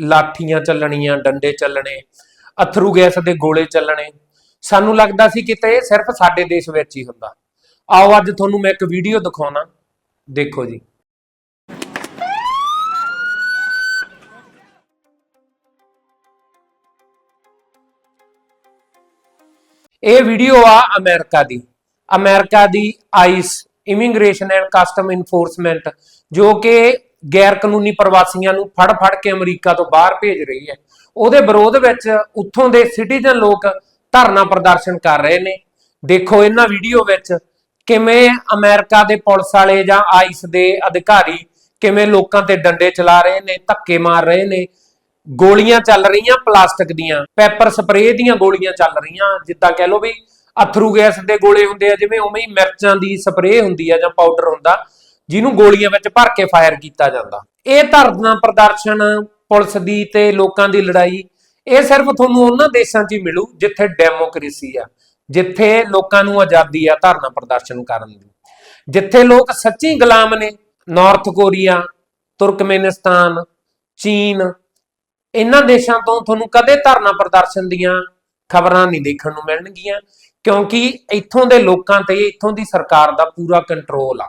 ਲਾਠੀਆਂ ਚੱਲਣੀਆਂ, ਡੰਡੇ ਚੱਲਣੇ, ਅਥਰੂ ਗੈਸ ਦੇ ਗੋਲੇ ਚੱਲਣੇ। ਸਾਨੂੰ ਲੱਗਦਾ ਸੀ ਕਿਤੇ ਇਹ ਸਿਰਫ ਸਾਡੇ ਦੇਸ਼ ਵਿੱਚ ਹੀ ਹੁੰਦਾ। ਆਓ ਅੱਜ ਤੁਹਾਨੂੰ ਮੈਂ ਇੱਕ ਵੀਡੀਓ ਦਿਖਾਉਣਾ। ਦੇਖੋ ਜੀ। ਇਹ ਵੀਡੀਓ ਆ ਅਮਰੀਕਾ ਦੀ। America the ICE immigration and customs enforcement, ਜੋ ਕਿ ਗੈਰ ਕਾਨੂੰਨੀ ਪ੍ਰਵਾਸੀਆਂ ਨੂੰ ਫੜ ਫੜ ਕੇ ਅਮਰੀਕਾ ਤੋਂ ਬਾਹਰ ਭੇਜ ਰਹੀ ਹੈ। ਉਹਦੇ ਵਿਰੋਧ ਵਿੱਚ ਉੱਥੋਂ ਦੇ ਸਿਟੀਜ਼ਨ ਲੋਕ ਧਰਨਾ ਪ੍ਰਦਰਸ਼ਨ ਕਰ ਰਹੇ ਨੇ। ਦੇਖੋ ਇਹਨਾਂ ਵੀਡੀਓ ਵਿੱਚ ਕਿਵੇਂ ਅਮਰੀਕਾ ਦੇ ਪੁਲਿਸ ਵਾਲੇ ਜਾਂ ਆਈਸ ਦੇ ਅਧਿਕਾਰੀ ਕਿਵੇਂ ਲੋਕਾਂ ਤੇ ਡੰਡੇ ਚਲਾ ਰਹੇ ਨੇ, ਧੱਕੇ ਮਾਰ ਰਹੇ ਨੇ। ਗੋਲੀਆਂ ਚੱਲ ਰਹੀਆਂ ਪਲਾਸਟਿਕ ਦੀਆਂ, ਪੈਪਰ ਸਪਰੇਅ ਦੀਆਂ ਗੋਲੀਆਂ ਚੱਲ ਰਹੀਆਂ। ਜਿੱਦਾਂ ਕਹਿ ਲਓ ਵੀ ਅਥਰੂ ਗੈਸ ਦੇ ਗੋਲੇ ਹੁੰਦੇ ਆ, ਜਿਵੇਂ ਉਵੇਂ ਹੀ ਮਿਰਚਾਂ ਦੀ ਸਪਰੇਅ ਹੁੰਦੀ ਆ ਜਾਂ ਪਾਊਡਰ ਹੁੰਦਾ। ਜਿਹਨੂੰ ਗੋਲੀਆਂ ਵਿੱਚ ਭਰ ਕੇ ਫਾਇਰ ਕੀਤਾ ਜਾਂਦਾ। ਇਹ ਧਰਨਾ ਪ੍ਰਦਰਸ਼ਨ, ਪੁਲਿਸ ਦੀ ਤੇ ਲੋਕਾਂ ਦੀ ਲੜਾਈ, ਇਹ ਸਿਰਫ ਤੁਹਾਨੂੰ ਉਹਨਾਂ ਦੇਸ਼ਾਂ 'ਚ ਹੀ ਮਿਲੂ ਜਿੱਥੇ ਡੈਮੋਕ੍ਰੇਸੀ ਆ, ਜਿੱਥੇ ਲੋਕਾਂ ਨੂੰ ਆਜ਼ਾਦੀ ਆ ਧਰਨਾ ਪ੍ਰਦਰਸ਼ਨ ਕਰਨ ਦੀ। ਜਿੱਥੇ ਲੋਕ ਸੱਚੀ ਗੁਲਾਮ ਨੇ ਨਾਰਥ ਕੋਰੀਆ ਤੁਰਕਮੇਨਿਸਤਾਨ ਚੀਨ ਇਹਨਾਂ ਦੇਸ਼ਾਂ ਤੋਂ ਤੁਹਾਨੂੰ ਕਦੇ ਧਰਨਾ ਪ੍ਰਦਰਸ਼ਨ ਦੀਆਂ ਖਬਰਾਂ ਨਹੀਂ ਦੇਖਣ ਨੂੰ ਮਿਲਣਗੀਆਂ, ਕਿਉਂਕਿ ਇੱਥੋਂ ਦੇ ਲੋਕਾਂ ਤੇ, ਇੱਥੋਂ ਦੀ ਸਰਕਾਰ ਦਾ ਪੂਰਾ ਕੰਟਰੋਲ ਆ।